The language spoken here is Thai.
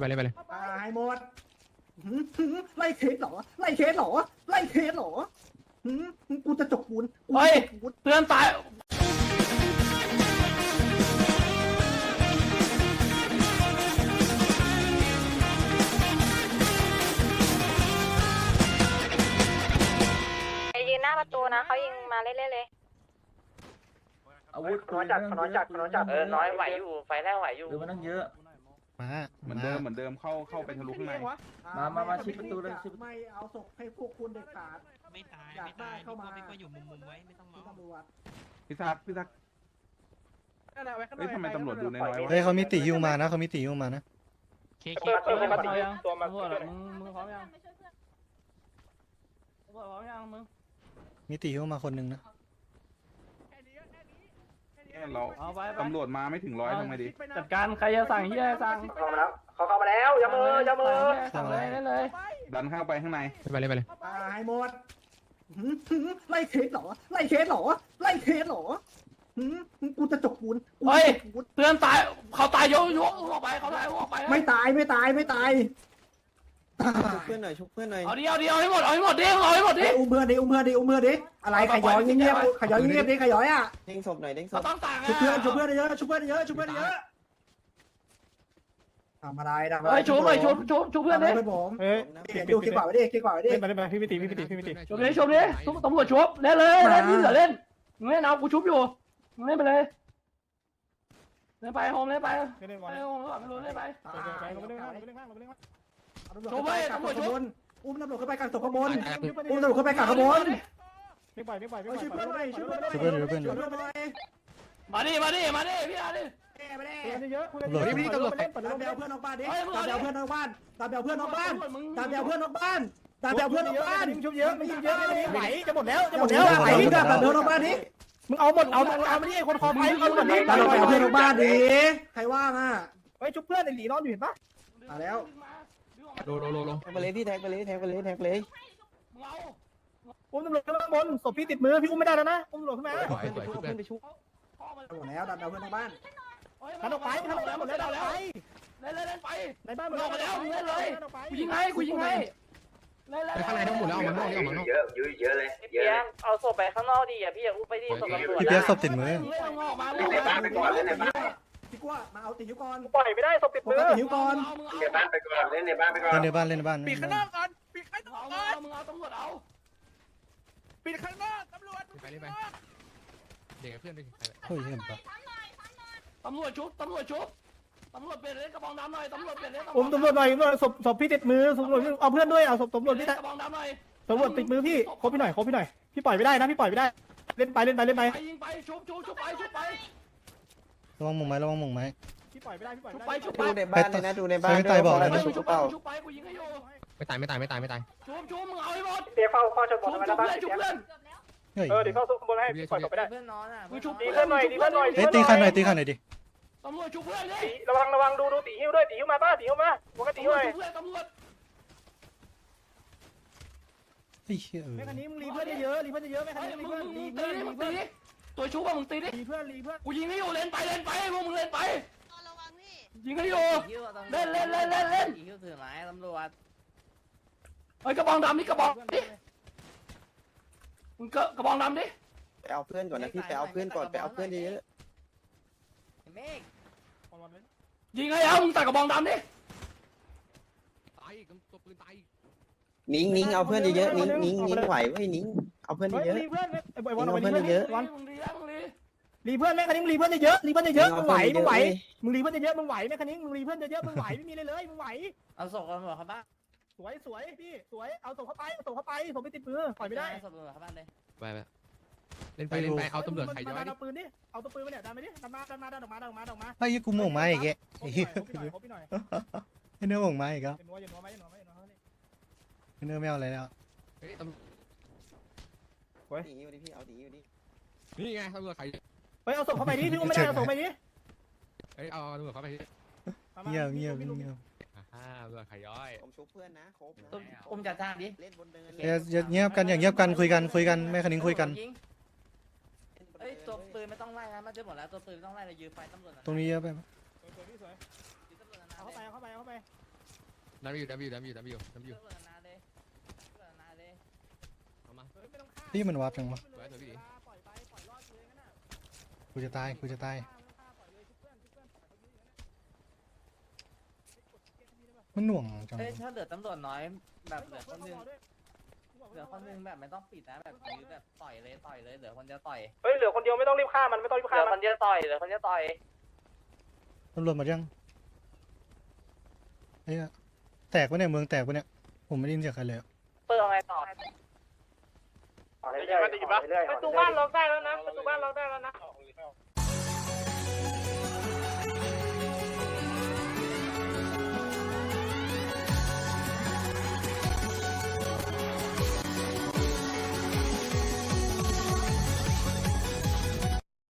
ไปเลยไปเลยตายหมดหืมหืมไล่เคสเหรอ ไล่เคสเหรอ ไล่เคสเหรอหืมกูจะจกปูนกูเฮ้ยจะจกปูน เพื่อนตาย ไปยืนหน้าประตูนะเขายิงมาเรื่อยๆเลยอาวุธขน้อยจัดขน้อยจัดขน้อยจัด เออ น้อยไหวอยู่ ไฟแรกไหวอยู่ หรือมันต้องเยอะ มาเหมือนเดิมเหมือนเดิมเข้าเข้าไปทะลุข้างในมามามาชิดประตูเลยชิดประตูไม่เอาศพให้พวกคุณเด็ดขาดไม่ตายอยากไม่ตายได้เข้ามาพี่ก็อยู่มุมมุมๆไว้ไม่ต้องมคุณองตำรวจพี่ซักพี่ซักเฮ้ยทำไมตำรวจดูน้อยๆวะเฮ้ยเขามีตีฮิวมานะเขามีตีฮิวมานะเคเคเปิดประตูยังตัวมาตำรวจอะมึงมึงพร้อมยังตำรวจพร้อมยังมึงมีตีฮิวมาคนหนึงนะ เนี่ยเราเอาไปไปตำรวจมาไม่ถึงร้อยทำไงดี จัดการใครจะสั่งเฮียสั่งเข้ามาแล้วเขาเข้ามาแล้วอย่ามืออย่ามือสั่งเลยได้เลย ดันเข้าไปข้างในไปเลยไปเลยตายหมดหืมหืมไล่เคสเหรอไล่เคสเหรอไล่เคสเหรอหืมกูจะจกปูนกูเฮ้ยจะจกปูนเพื่อนตายเขาตายยกยกออกไปเขาตายออกไป ไม่ตายไม่ตายไม่ตายตายชุบ เพื่อนหน่อยชุบเพื่อนหน่อยเอาดิเอาดิเอาให้หมดเอาให้หมดดิเอาให้หมดดิเอ้ยอุ้มเพื่อนดิอุ้มเพื่อนดิอุ้มเพื่อนดิอะไรขย้อยเงียบๆขย้อยเงียบๆดิขย้อยอะเด้งศพหน่อยเด้งศเราพต้องต่างชุบเพื่อนชุบเพื่อนเยอะชุบเพื่อนเยอะชุบเพื่อนเยอะทำอะไรทำอะไรเฮ้ยชุบเลยชุบชุบชุบเพื่อนทำอะไรดิเป็นผมเฮ้ยเขียนดูคลิปกว่าไว้ดิคลิปกว่าไว้ดิเล่นไปเล่นไปพี่มิติพี่มิติพี่มิติชุบดิชุบดิชุบตำรวจชุบเล่นเลยเล่นที่เหลือเล่นมึงเล่นเอากูชุบอยู่มึงเล่นไปเลยเล่นไปโฮมเล่นไปเล่นเล่นไปวันโฮมไม่รู้เล่นไป ไปไปเราไปเล่นข้างเราไปเล่นข้างเราไปเล่นข้าง เอาตำรวจขึ้นไปกักศพขบวนอุ้มตำรวจขึ้นไปกักศพขบวนชุบอุ้มตำรวจขึ้นไปกักขบวนไม่ไปไม่ไปไม่เอาไปช่วยเพื่อนหน่อยช่วยเพื่อนหน่อยช่วยเพื่อนช่วยเพื่อนช่วยเพื่อนหน่อยมาดิมาดิมาดิพี่อาดิแก้ไปแน่คุยกันเยอะคุยกันเยอะพี่ตำรวจเล่นปัดตามเล่นไปเอาเพื่อนนอกบ้านดิตามไปเอาเพื่อนนอกบ้านตามไปเอาเพื่อนนอกบ้านตามไปเอาเพื่อนนอกบ้านตามไปเอาเพื่อนนอกบ้านมึงชุบเยอะมึงชุบเยอะไม่ไหวจะหมดแล้วจะหมดเดี๋แล้ยววไหนที่แบบเดินนอกบ้านดิมึงเอาหมดเอาเอามาดิไอ้คนคอไปเอาหมดดิตามไปเอาเพื่อนนอกบ้านดิใครว่างอะเฮ้ยชุบเพื่อนไอ้หลีนอนอยู่เห็นปะมาแล้ว โลโลโลโลแทงไปเลยพี่แทงไปเลยแทงไปเลยแทงไปเลยมึงเอาอุ้มตำรวจขึ้นมาบนศพพี่ติดมือพี่อุ้มไม่ได้แล้วนะอุ้มตำรวจขึ้นมาสวยสวยชุบเพื่อนไปชุบหมดแล้วตามไปเอาเพื่อนนอกบ้านทันออกไปทันออกไปหมดแล้วทันออกไปเล่นเล่นเล่นไปในบ้านกูยิงให้กูยิงให้เล่นเล่นไปข้างในทั้งหมดแล้วเอามันนอกเอามันนอกเยอะเยอะเยอะเลยพี่เยอะเปีเลยยกเอาศพไปข้างนอกดิอะพี่อย่าอุ้มไปดิศพตำรวจพี่เปียกศพติดมือเล่นออกมาเล่นในบ้านไป ก่อนเล่นในบ้านพี่กั้วมาเอาติยุก่อนปล่อยไม่ได้ศพติดผมมือเอาติยุก่อนเล่นในบ้านไปก่อนเล่นในบ้านไปก่อนเล่นในบ้านเล่นในบ้านปิดข้างนอกก่อนปิดข้างนเอาอกมึก่อนงเอามึงเอาตำรวจเอาปิดข้างนอกตำรวจไปเลยไปเด็กกับเพื่อนดิโอ้ยเห็นปะตำรวจชุบตำรวจชุบตำรวจเปลี่ยนเลนกระบองดำหน่อยตำรวจเปลี่ยนเลนอุ้มตำรวจหน่อยศพศพพี่ติดมือตำรวจเอาเพื่อนด้วยเอาศพตำรวจพี่กระบองดำหน่อยตำรวจติดมือพี่ครบพี่หน่อยครบพี่หน่อยพี่ปล่อยไม่ได้นะพี่ปล่อยไม่ได้ เล่นไปเล่นไปเล่นไปไปยิงไปชุบชุบชุบไปชุบไป ระวังมุมไม้ระวังมุมไม้ พี่ปล่อยไม่ได้พี่ปล่อยชุบไม่ไปได้ชุบไปดูในบ้านเลยนะดูในบ้านใครตายบอกเลยนะชุบชุบเปล่าชุบไปกูยิงให้อยู่ไม่ตายไม่ตายไม่ตายไม่ตายชุบชุบมึงเอาให้หมดเปียกเฝ้าเฝ้าชนบชุนบไว้ชุแล้บวบ้านเพื่อนชุบเพื่อนเฮ้ยเออเดี๋ยวเข้าซุกบนให้ปล่อยกลับไปได้ เพื่อนนอนอะมึงชุบตีเพื่อนหน่อยตีเพื่อนหน่อยเฮ้ยตีขันหน่อยตีขันหน่อยดิตำรวจชุบเพื่อนดิระวังระวังดูดูตีหิ้วด้วยตีหิ้วมาป้าตีหิ้วมาปกติตำรหิ้ววจเลยชุบเพื่อนตำรวจไอ้เหี้ยเออ แม่คันนี้มึงรีเพื่อนเยอะรีเพื่อนเยอะแม่คันเฮ้ยนี้มึรีงเพื่อนมึงรีตีเพื่อนดิรีมึงเพื่อนตีดิ ตัวชุบอะมึงตีดิรีเพื่อนรีเพื่อนกูยิงให้อยู่เล่นไปเล่นไปพวกมึงเล่นไประวังพี่ยิงให้อยู่ เล่นเล่นเล่นเล่นเล่นหิ้วถือไม้ตำรวจเฮ้ยกระบองดำนี่กระบองดิมึงเกะกระบองดำดิไปเอาเพื่อนก่อนนะพี่ไปเอาเพื่อนก่อนไปเอาเพื่อนเยอะยิงให้เอามึงตัดกระบองดำดิตายตัวปืนตายๆนิ้งนิ้งเอาเพื่อนเยอะๆนิ้งนิ้งนิ้งไหวเว้ยนิ้ง เอาเพื่อนเยอะ รีเพื่อนไอ้บอลเอาเอาไปเพื่รีอนเพื่อนเยอะวันมึงดีแล้วมึงดีรีเพื่อนแม่คันนี้มึงรีเพื่อนเยอะรีเพื่อนเยอะมึงไหวมึงไหวเยมึงรีเพื่อนเยอะมึงไหวแม่คันนี้มึงรีเพื่อนเยอะมึงไหวไม่มีเลยเลยมึงไหวเอาศพตำรวจเข้าบ้านสวยสวยพี่สวยเอาส่งเข้าไปเอาส่งเข้าไปส่งไปติดมือปล่อยไม่ได้ศพตำรวจเข้าบ้านเลยไปไปเล่นไปเล่นไปเอาตำรวจไข่ย้อยดันดิเอาปืนดิเอาตัวปืนมาเนี่ยดันไปดิดันมาดันมาดันออกมาดันออกมาดันออกมาไอ้ยี่กูโมงไม้อีกแกครบพี่หน่อยครบพี่หน่อยไอ้เนื้อโมงไม้อีกแล้วอย่านัวอย่านัวไหมอย่านัวไหมอย่านัวไหมไอ้เนื้อไม่เอาอะไรแล้วเฮ้ยตำ ตีหิ้วดิพี่เอาตีหิ้วดินี่ไงตำรวจไข่เฮ้ยเอาส่งเข้าไปดิพี่อุ้มไม่ได้เอาส่งไปดิเฮ้ยเอาตำรวจเข้าไปมามาเงียบเงียบพี่ลุงเงียบอ่าตำรวจไข่ย้อยผมชุบเพื่อนนะครบอุ้มจัดจ้างดิเล่นบนเนินเอ้ยอย่าเงียบกันอย่าเงียบกันคุยกันคุยกันแม่คันนิ้งคุยกัน เอ้ยตัวปืนไม่ต้องไล่นะมันจะหมดแล้วตัวปืนไม่ต้องไล่เรายืนไฟตำรวจตรงนี้เยอะไปสวยสวยพี่สวยเอาเข้าไปเอาเข้าไปเอาเข้าไปน้ำอยู่น้ำอยู่น้ำอยู่น้ำอยู่น้ำอยู่เปิดนานเลยเปิดนานเลย เอามา พี่มันวาร์ปจังวะสวยสวยพี่กูจะตายกูจะตายมันหน่วงจังเอ้ยถ้าเหลือตำรวจน้อยแบบเหลือคนนึงเหลือคนนึงแบบไม่ต้องปิดนะแบบยื้อแบบต่อยเลยต่อยเลยเหลือคนจะต่อยเฮ้ยเหลือคนเดียวไม่ต้องรีบฆ่ามันไม่ต้องรีบเหลืฆ่าอมัคนนจะต่อยเหลือคนจะต่อยตำรวจมายังเอ้ยแตกปะเนี่ยเมืองแตกปะเนี่ยผมไม่ได้ยินเสียงใครเลยอะเปิดเอาไงต่อ ออกเรื่อยๆกเรื่อยๆออกเาประตูบ้านล็อกได้แล้วนะ ประตูบ้านล็อกได้แล้วนะ